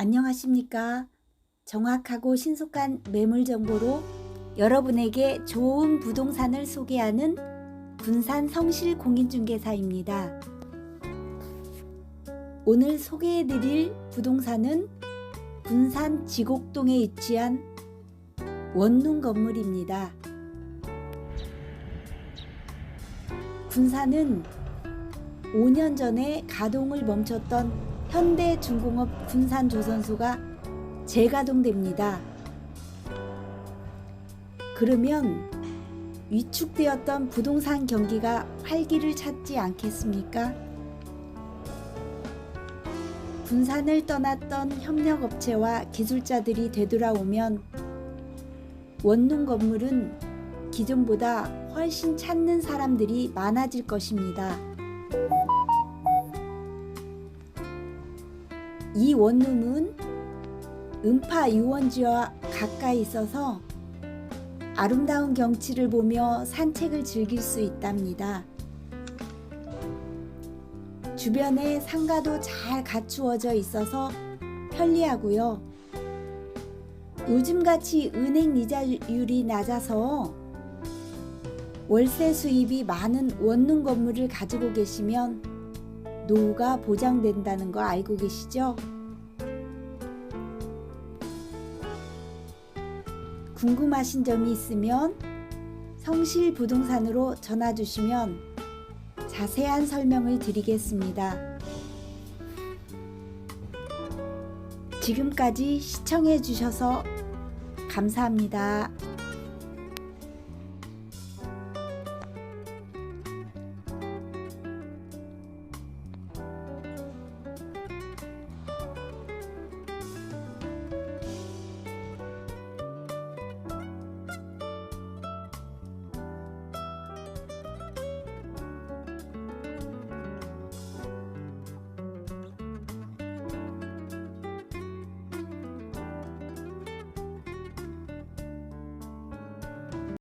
안녕하십니까. 정확하고 신속한 매물 정보로 여러분에게 좋은 부동산을 소개하는 군산 성실 공인중개사입니다. 오늘 소개해 드릴 부동산은 군산 지곡동에 위치한 원룸 건물입니다. 군산은 5년 전에 가동을 멈췄던 현대중공업 군산조선소가 재가동됩니다. 그러면 위축되었던 부동산 경기가 활기를 찾지 않겠습니까? 군산을 떠났던 협력업체와 기술자들이 되돌아오면 원룸 건물은 기존보다 훨씬 찾는 사람들이 많아질 것입니다. 이 원룸은 음파 유원지와 가까이 있어서 아름다운 경치를 보며 산책을 즐길 수 있답니다. 주변에 상가도 잘 갖추어져 있어서 편리하고요. 요즘같이 은행 이자율이 낮아서 월세 수입이 많은 원룸 건물을 가지고 계시면 노후가 보장된다는 거 알고 계시죠? 궁금하신 점이 있으면 성실 부동산으로 전화 주시면 자세한 설명을 드리겠습니다. 지금까지 시청해 주셔서 감사합니다.